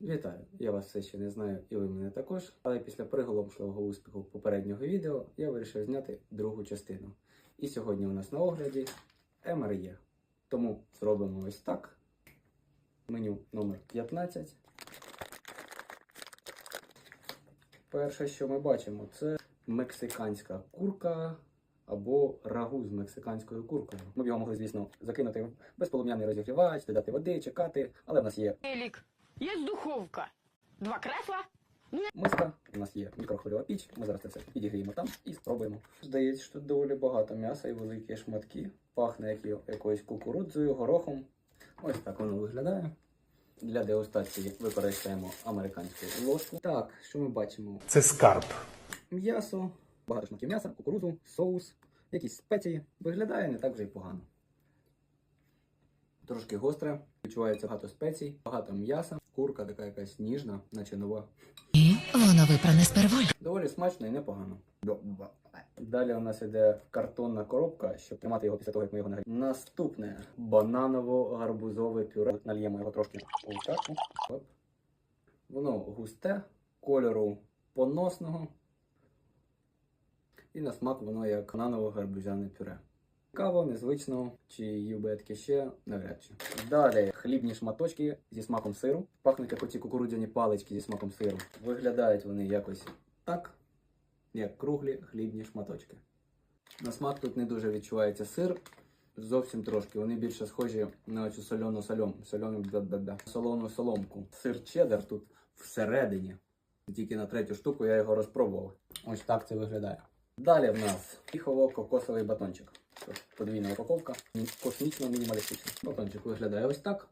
Вітаю! Я вас все ще не знаю, і ви мене також. Але після приголомшливого успіху попереднього відео я вирішив зняти другу частину. І сьогодні у нас на огляді МРЄ. Тому зробимо ось так. Меню номер 15. Перше, що ми бачимо, це мексиканська курка або рагу з мексиканською куркою. Ми б його могли, звісно, закинути в безполум'яний розігрівач, додати води, чекати, але в нас є Телек. Есть духовка. Два кресла. миска, у нас є мікрохвильова піч. Ми зараз це все підігріємо там і спробуємо. Здається, що тут доволі багато м'яса і великі шматки. Пахне як якоюсь кукурудзою, горохом. Ось так воно виглядає. Для дегустації використаємо американську ложку. Так, що ми бачимо? Це скарб. М'ясо, багато шматків м'яса, кукурудзу, соус, якісь спеції. Виглядає не так вже й погано. Трошки гостре, відчувається багато спецій, багато м'яса, курка така якась ніжна, наче нова. І воно випране з перволь. Доволі смачно і непогано. Далі у нас іде картонна коробка, щоб тримати його після того, як ми його нагріємо. Наступне бананово-гарбузове пюре. Нальємо його трошки у чашку. Воно густе, кольору поносного. І на смак воно як бананово-гарбузяне пюре. Цікаво, незвично, чи їв таке ще навряд чи. Далі хлібні шматочки зі смаком сиру. Пахнуть як оці кукурудзяні палички зі смаком сиру. Виглядають вони якось так, як круглі хлібні шматочки. На смак тут не дуже відчувається сир. Зовсім трошки. Вони більше схожі на цю соляну сольом, бля-бля-бля, солону соломку. Сир чеддер тут всередині. Тільки на третю штуку я його розпробував. Ось так це виглядає. Далі в нас піхово-кокосовий батончик. Подвійна упаковка. Космічно мінімалістичний. Батончик виглядає ось так.